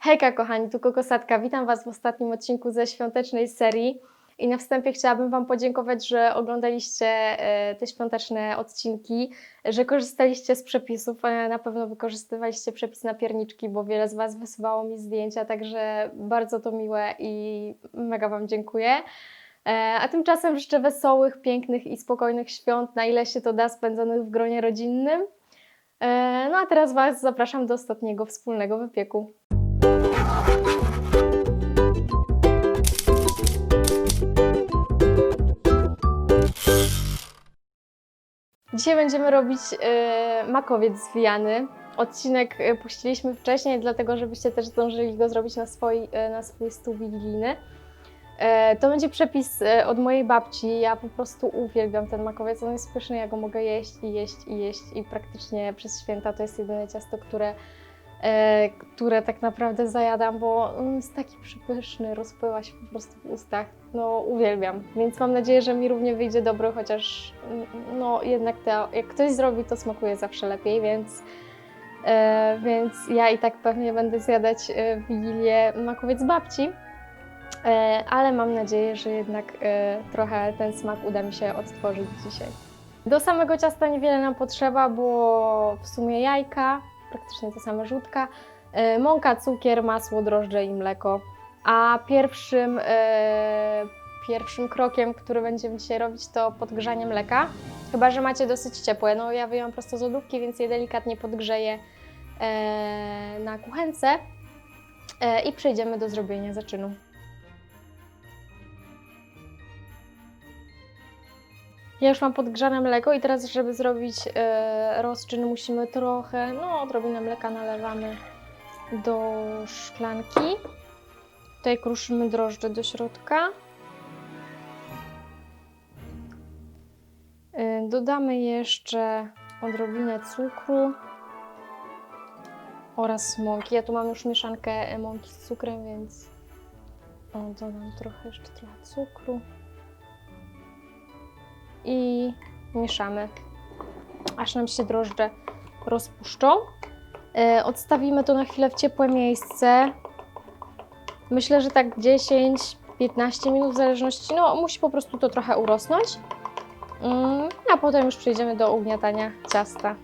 Hejka kochani, tu Kokosatka. Witam Was w ostatnim odcinku ze świątecznej serii. I na wstępie chciałabym Wam podziękować, że oglądaliście e, te świąteczne odcinki, że korzystaliście z przepisów. Na pewno wykorzystywaliście przepis na pierniczki, bo wiele z Was wysyłało mi zdjęcia, także bardzo to miłe i mega Wam dziękuję. E, A tymczasem życzę wesołych, pięknych i spokojnych świąt, na ile się to da, spędzonych w gronie rodzinnym. E, No a teraz Was zapraszam do ostatniego wspólnego wypieku. Dzisiaj będziemy robić e, makowiec zwijany. Odcinek e, puściliśmy wcześniej, dlatego żebyście też zdążyli go zrobić na swój, e, na swój stół wigilijny. E, to będzie przepis e, od mojej babci. Ja po prostu uwielbiam ten makowiec. On jest pyszny, ja go mogę jeść i jeść i jeść i praktycznie przez święta to jest jedyne ciasto, które, które tak naprawdę zajadam, bo on jest taki przypyszny, rozpływa się po prostu w ustach. No uwielbiam, więc mam nadzieję, że mi równie wyjdzie dobry, chociaż mm, no jednak to, jak ktoś zrobi, to smakuje zawsze lepiej, więc, e, więc ja i tak pewnie będę zjadać e, w Wigilię makowiec babci. E, ale mam nadzieję, że jednak e, trochę ten smak uda mi się odtworzyć dzisiaj. Do samego ciasta niewiele nam potrzeba, bo w sumie jajka, praktycznie to same żółtka, e, mąka, cukier, masło, drożdże i mleko. A pierwszym, e, pierwszym krokiem, który będziemy dzisiaj robić, to podgrzanie mleka. Chyba, że macie dosyć ciepłe. No ja wyjąłem prosto z lodówki, więc je delikatnie podgrzeję e, na kuchence i przejdziemy do zrobienia zaczynu. Ja już mam podgrzane mleko i teraz, żeby zrobić e, rozczyn, musimy trochę, no odrobinę mleka nalewamy do szklanki. Tutaj kruszymy drożdże do środka. E, dodamy jeszcze odrobinę cukru oraz mąki. Ja tu mam już mieszankę mąki z cukrem, więc dodam trochę, jeszcze trochę cukru i mieszamy, aż nam się drożdże rozpuszczą. E, Odstawimy to na chwilę w ciepłe miejsce. Myślę, że tak 10-15 minut w zależności, no musi po prostu to trochę urosnąć. Mm, A potem już przejdziemy do ugniatania ciasta.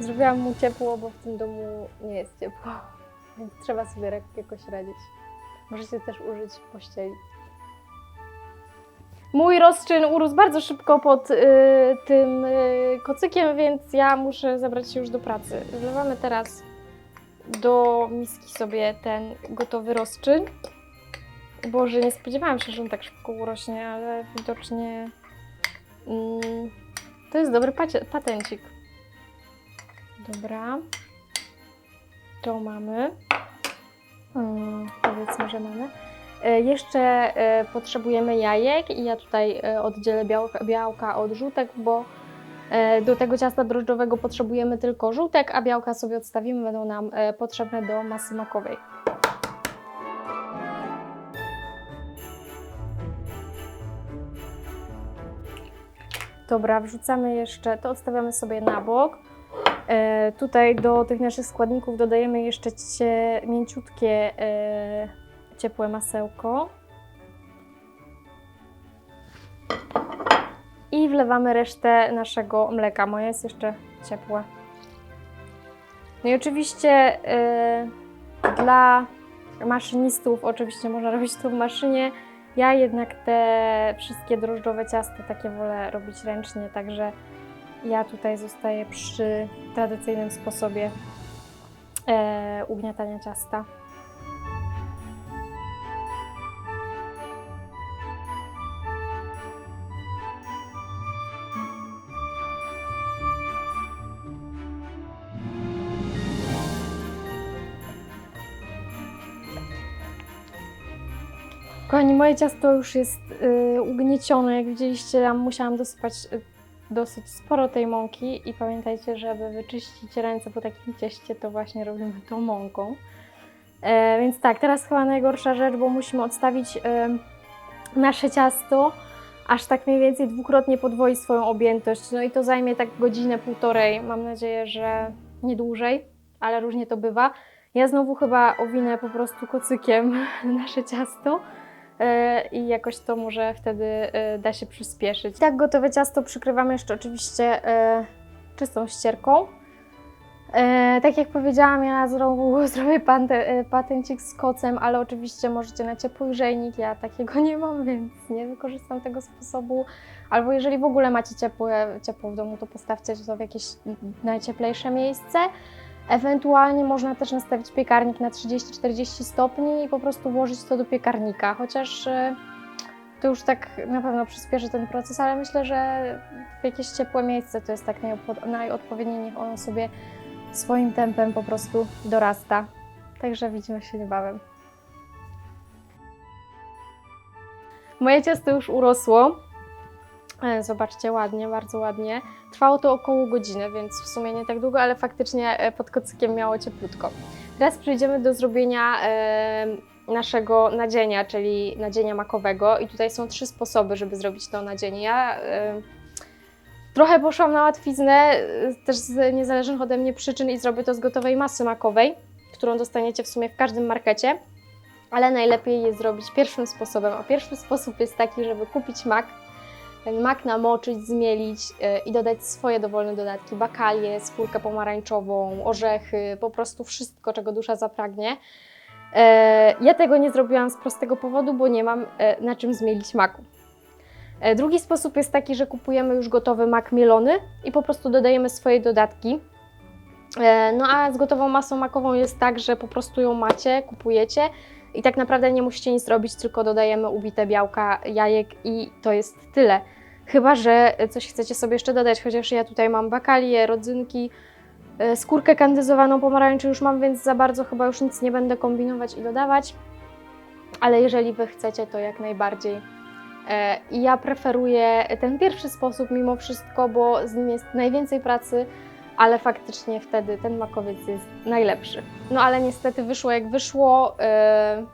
Zrobiłam mu ciepło, bo w tym domu nie jest ciepło, więc trzeba sobie jakoś radzić. Możecie też użyć pościeli. Mój rozczyn urósł bardzo szybko pod y, tym y, kocykiem, więc ja muszę zabrać się już do pracy. Wlewamy teraz do miski sobie ten gotowy rozczyn. Boże, nie spodziewałam się, że on tak szybko urośnie, ale widocznie mm, to jest dobry patencik. Dobra. To mamy. Powiedzmy, że mamy. E, Jeszcze e, potrzebujemy jajek i ja tutaj e, oddzielę białka, od żółtek, bo do tego ciasta drożdżowego potrzebujemy tylko żółtek, a białka sobie odstawimy, będą nam potrzebne do masy makowej. Dobra, wrzucamy jeszcze, to odstawiamy sobie na bok. E, tutaj do tych naszych składników dodajemy jeszcze cie, mięciutkie e, ciepłe masełko. I wlewamy resztę naszego mleka. Moje jest jeszcze ciepłe. No i oczywiście e, dla maszynistów, oczywiście można robić to w maszynie. Ja jednak te wszystkie drożdżowe ciasta takie wolę robić ręcznie, także ja tutaj zostaję przy tradycyjnym sposobie e, ugniatania ciasta. Kochani, moje ciasto już jest y, ugniecione. Jak widzieliście, ja musiałam dosypać y, dosyć sporo tej mąki i pamiętajcie, żeby wyczyścić ręce po takim cieście, to właśnie robimy tą mąką. E, więc tak, teraz chyba najgorsza rzecz, bo musimy odstawić e, nasze ciasto aż tak mniej więcej dwukrotnie podwoi swoją objętość. No i to zajmie tak godzinę, półtorej. Mam nadzieję, że nie dłużej, ale różnie to bywa. Ja znowu chyba owinę po prostu kocykiem nasze ciasto i jakoś to może wtedy e, da się przyspieszyć. Tak gotowe ciasto przykrywamy jeszcze oczywiście e, czystą ścierką. E, tak jak powiedziałam, ja zrobię e, patencik z kocem, ale oczywiście możecie na ciepły grzejnik. Ja takiego nie mam, więc nie wykorzystam tego sposobu. Albo jeżeli w ogóle macie ciepłe, ciepło w domu, to postawcie to w jakieś najcieplejsze miejsce. Ewentualnie można też nastawić piekarnik na 30-40 stopni i po prostu włożyć to do piekarnika, chociaż e, to już tak na pewno przyspieszy ten proces, ale myślę, że w jakieś ciepłe miejsce to jest tak najodpo- najodpowiedniej, niech ono sobie swoim tempem po prostu dorasta. Także widzimy się niebawem. Moje ciasto już urosło. E, Zobaczcie, ładnie, bardzo ładnie. Trwało to około godziny, więc w sumie nie tak długo, ale faktycznie e, pod kocykiem miało cieplutko. Teraz przejdziemy do zrobienia naszego nadzienia, czyli nadzienia makowego. I tutaj są trzy sposoby, żeby zrobić to nadzienie. Ja trochę poszłam na łatwiznę, e, też z niezależnych ode mnie przyczyn i zrobię to z gotowej masy makowej, którą dostaniecie w sumie w każdym markecie. Ale najlepiej jest zrobić pierwszym sposobem. A pierwszy sposób jest taki, żeby kupić mak, ten mak namoczyć, zmielić e, i dodać swoje dowolne dodatki, bakalię, skórkę pomarańczową, orzechy, po prostu wszystko, czego dusza zapragnie. E, Ja tego nie zrobiłam z prostego powodu, bo nie mam e, na czym zmielić maku. Drugi sposób jest taki, że kupujemy już gotowy mak mielony i po prostu dodajemy swoje dodatki. No a z gotową masą makową jest tak, że po prostu ją macie, kupujecie i tak naprawdę nie musicie nic robić, tylko dodajemy ubite białka, jajek i to jest tyle. Chyba, że coś chcecie sobie jeszcze dodać, chociaż ja tutaj mam bakalię, rodzynki, e, skórkę kandyzowaną pomarańczy już mam, więc za bardzo chyba już nic nie będę kombinować i dodawać. Ale jeżeli Wy chcecie, to jak najbardziej. E, I ja preferuję ten pierwszy sposób mimo wszystko, bo z nim jest najwięcej pracy, ale faktycznie wtedy ten makowiec jest najlepszy. No ale niestety wyszło jak wyszło, yy,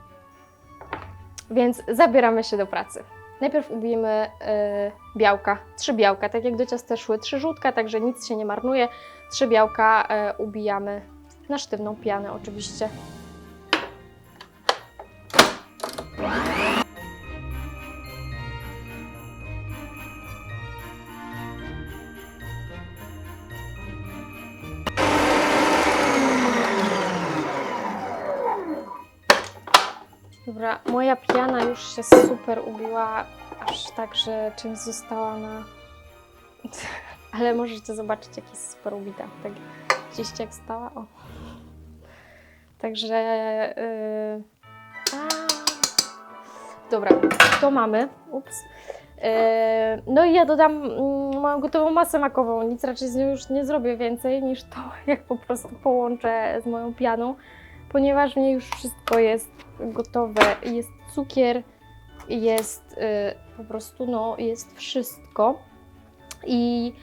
więc zabieramy się do pracy. Najpierw ubijemy yy, białka, trzy białka, tak jak do ciasta szły trzy żółtka, także nic się nie marnuje. Trzy białka yy, ubijamy na sztywną pianę oczywiście. Dobra, moja piana już się super ubiła, aż tak, że czymś została na... Ale możecie zobaczyć, jak jest super ubita. Tak widzieliście, jak stała? O. Także... Yy... Dobra, to mamy. Ups. Yy, No i ja dodam mm, moją gotową masę makową. Nic raczej z nią już nie zrobię więcej niż to, jak po prostu połączę z moją pianą, ponieważ w niej już wszystko jest gotowe. Jest cukier, jest y, po prostu, no, jest wszystko. I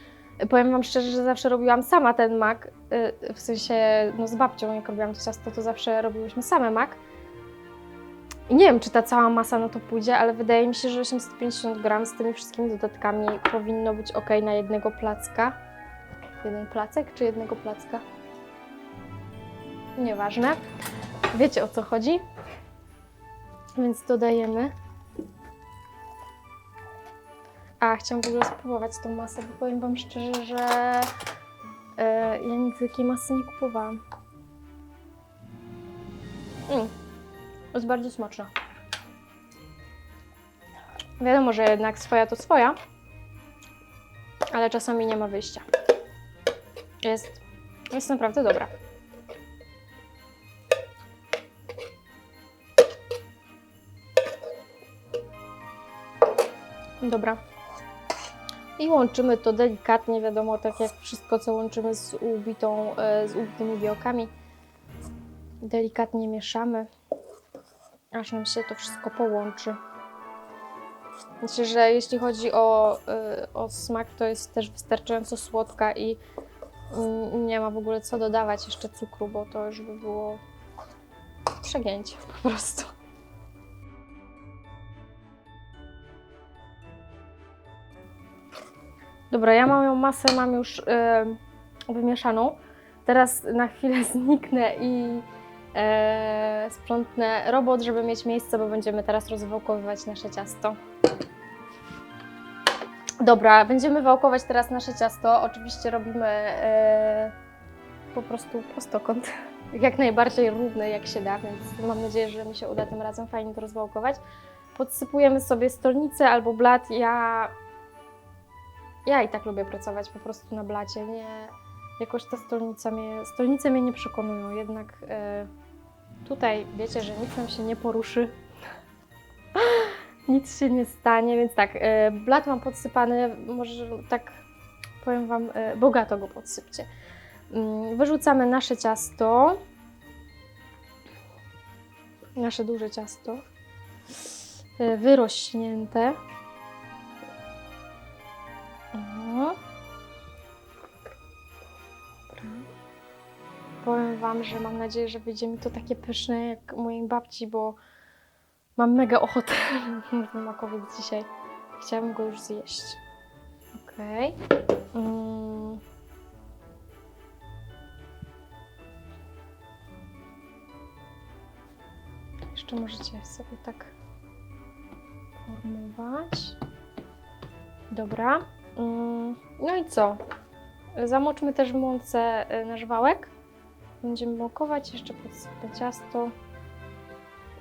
powiem Wam szczerze, że zawsze robiłam sama ten mak, y, w sensie, no z babcią, jak robiłam to ciasto, to zawsze robiłyśmy same mak. I nie wiem, czy ta cała masa na to pójdzie, ale wydaje mi się, że 850 gram z tymi wszystkimi dodatkami powinno być ok na jednego placka. Jeden placek czy jednego placka? Nieważne. Wiecie o co chodzi? Więc dodajemy. A, chciałam w ogóle spróbować tą masę, bo powiem Wam szczerze, że e, ja nigdy takiej masy nie kupowałam. Mm. Jest bardzo smaczna. Wiadomo, że jednak swoja to swoja, ale czasami nie ma wyjścia. Jest, jest naprawdę dobra. Dobra. I łączymy to delikatnie, wiadomo, tak jak wszystko, co łączymy z, ubitą, e, z ubitymi białkami. Delikatnie mieszamy, aż nam się to wszystko połączy. Myślę, że jeśli chodzi o, e, o smak, to jest też wystarczająco słodka i mm, nie ma w ogóle co dodawać jeszcze cukru, bo to już by było przegięcie po prostu. Dobra, ja moją masę mam już wymieszaną. Teraz na chwilę zniknę i e, sprzątnę robot, żeby mieć miejsce, bo będziemy teraz rozwałkowywać nasze ciasto. Dobra, będziemy wałkować teraz nasze ciasto. Oczywiście robimy e, po prostu prostokąt. Jak najbardziej równy jak się da, więc mam nadzieję, że mi się uda tym razem fajnie to rozwałkować. Podsypujemy sobie stolnicę albo blat. Ja, ja i tak lubię pracować po prostu na blacie. Nie, jakoś ta stolnica mnie, stolnice mnie nie przekonują. Jednak e, tutaj wiecie, że nic nam się nie poruszy. nic się nie stanie, więc tak, e, blat mam podsypany, może tak powiem Wam, e, bogato go podsypcie. Mm, Wyrzucamy nasze ciasto. Nasze duże ciasto. E, Wyrośnięte. Powiem Wam, że mam nadzieję, że będzie mi to takie pyszne jak mojej babci, bo mam mega ochotę na makowiec dzisiaj. Chciałabym go już zjeść. Okej. Mm. Jeszcze możecie sobie tak formować. Dobra. Mm, No i co? Zamoczmy też w mące y, nasz wałek. Będziemy mąkować, jeszcze podsypę ciasto.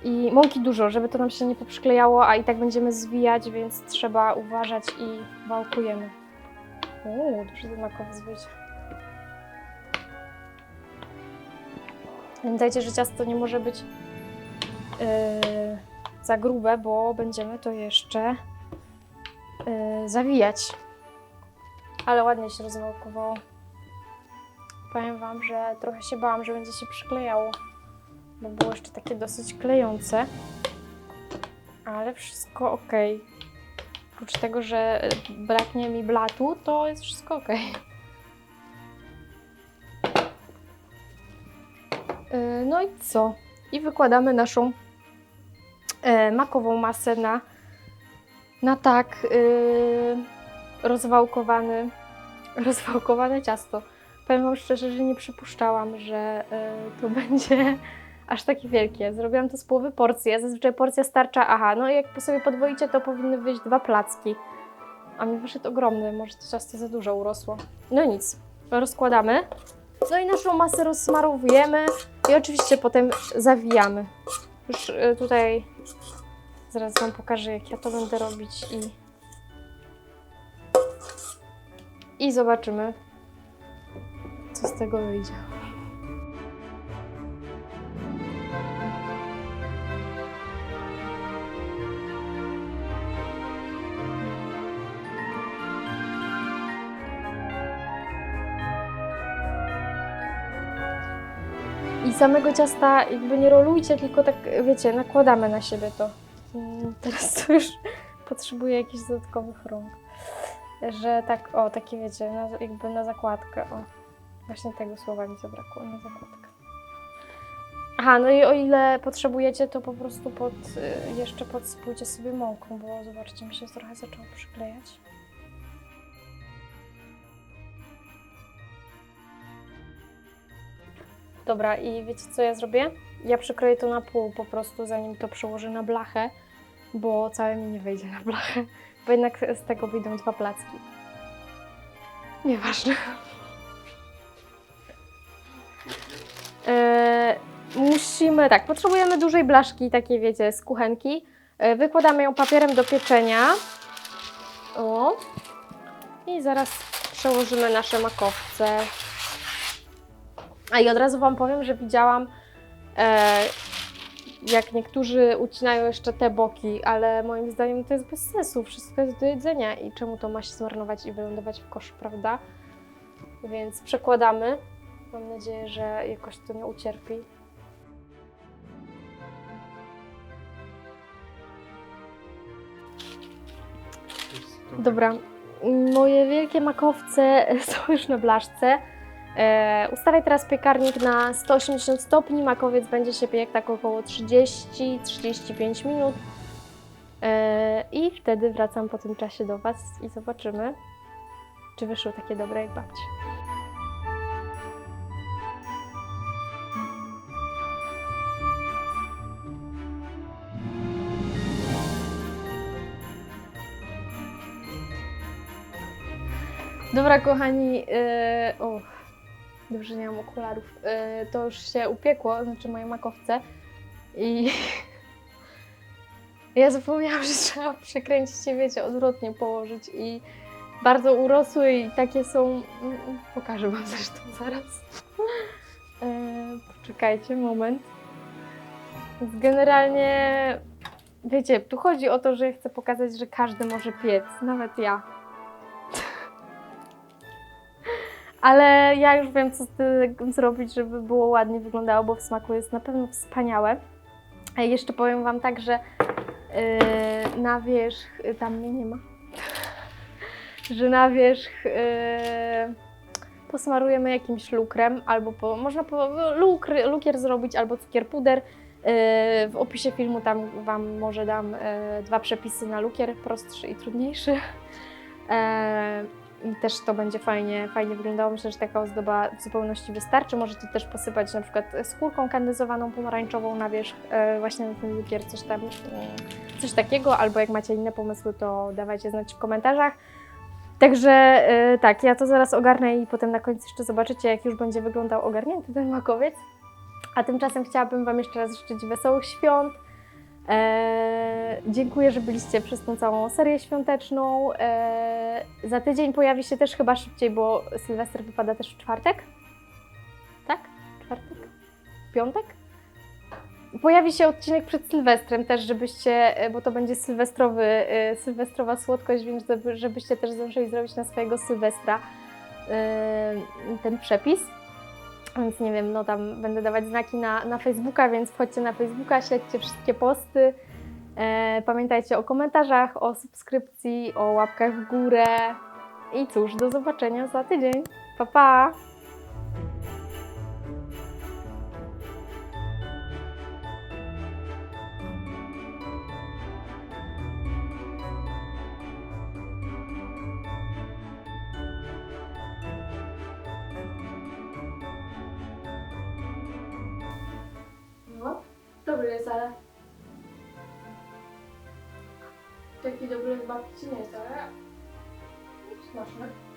I mąki dużo, żeby to nam się nie poprzyklejało, a i tak będziemy zwijać, więc trzeba uważać i wałkujemy. Uuu, duży ten makowiec wyjdzie. Pamiętajcie, że ciasto nie może być yy, za grube, bo będziemy to jeszcze yy, zawijać. Ale ładnie się rozwałkowało. Powiem Wam, że trochę się bałam, że będzie się przyklejało, bo było jeszcze takie dosyć klejące. Ale wszystko ok. Oprócz tego, że braknie mi blatu, to jest wszystko ok. Yy, No i co? I wykładamy naszą e, makową masę na, na tak yy, rozwałkowany, rozwałkowane ciasto. Powiem Wam szczerze, że nie przypuszczałam, że y, to będzie aż takie wielkie. Zrobiłam to z połowy porcji, zazwyczaj porcja starcza, aha, no i jak sobie podwoicie, to powinny wyjść dwa placki. A mi wyszedł ogromny, może to ciasto za dużo urosło. No nic, rozkładamy. No i naszą masę rozsmarowujemy i oczywiście potem zawijamy. Już y, tutaj zaraz Wam pokażę, jak ja to będę robić i i zobaczymy, co z tego wyjdzie. I samego ciasta jakby nie rolujcie, tylko tak, wiecie, nakładamy na siebie to. Mm, Teraz to już potrzebuję jakichś dodatkowych rąk. Że tak, o, takie wiecie, na, jakby na zakładkę, o. Właśnie tego słowa mi zabrakło, na zakładkę. Aha, no i o ile potrzebujecie, to po prostu pod, y, jeszcze podsypujcie sobie mąką, bo zobaczcie, mi się trochę zaczęło przyklejać. Dobra, i wiecie co ja zrobię? Ja przykroję to na pół po prostu, zanim to przełożę na blachę, bo całe mi nie wejdzie na blachę, bo jednak z tego wyjdą dwa placki. Nieważne. E, musimy, tak, potrzebujemy dużej blaszki, takiej wiecie, z kuchenki. E, wykładamy ją papierem do pieczenia. O. I zaraz przełożymy nasze makowce. A i od razu Wam powiem, że widziałam, e, jak niektórzy ucinają jeszcze te boki, ale moim zdaniem to jest bez sensu. Wszystko jest do jedzenia i czemu to ma się zmarnować i wylądować w koszu, prawda? Więc przekładamy. Mam nadzieję, że jakoś to nie ucierpi. Dobra, moje wielkie makowce są już na blaszce. E, ustawię teraz piekarnik na 180 stopni. Makowiec będzie się piekł tak około 30-35 minut. E, I wtedy wracam po tym czasie do Was i zobaczymy, czy wyszły takie dobre jak babci. Dobra, kochani, yy, o, dobrze, nie mam okularów. Yy, to już się upiekło, znaczy moje makowce. I ja zapomniałam, że trzeba przekręcić je, wiecie, odwrotnie położyć i bardzo urosły i takie są. mm, Pokażę Wam zresztą zaraz. Yy, poczekajcie, moment. Więc generalnie, wiecie, tu chodzi o to, że chcę pokazać, że każdy może piec, nawet ja. Ale ja już wiem, co zrobić, żeby było ładnie wyglądało, bo w smaku jest na pewno wspaniałe. A jeszcze powiem Wam tak, że yy, na wierzch, y, tam mnie nie ma, że na wierzch yy, posmarujemy jakimś lukrem, albo po, można po, lukr, lukier zrobić, albo cukier puder. Yy, w opisie filmu tam Wam może dam yy, dwa przepisy na lukier, prostszy i trudniejszy. Yy, i też to będzie fajnie, fajnie wyglądało. Myślę, że taka ozdoba w zupełności wystarczy. Możecie też posypać na przykład skórką kandyzowaną pomarańczową na wierzch, e, właśnie na ten lukier, coś tam, coś takiego, albo jak macie inne pomysły, to dawajcie znać w komentarzach. Także e, tak, ja to zaraz ogarnę i potem na końcu jeszcze zobaczycie, jak już będzie wyglądał ogarnięty ten makowiec. A tymczasem chciałabym Wam jeszcze raz życzyć wesołych świąt. Eee, dziękuję, że byliście przez tą całą serię świąteczną. Eee, za tydzień pojawi się też chyba szybciej, bo Sylwester wypada też w czwartek. Tak? Czwartek? Piątek? Pojawi się odcinek przed Sylwestrem też, żebyście, e, bo to będzie sylwestrowy, e, sylwestrowa słodkość, więc żeby- żebyście też zdążyli zrobić na swojego Sylwestra e, ten przepis. Więc nie wiem, no tam będę dawać znaki na, na Facebooka, więc wchodźcie na Facebooka, śledźcie wszystkie posty. E, pamiętajcie o komentarzach, o subskrypcji, o łapkach w górę. I cóż, do zobaczenia za tydzień. Pa, pa! Dobry jest, ale... Taki dobry babci nie jest, ale... Smaczny.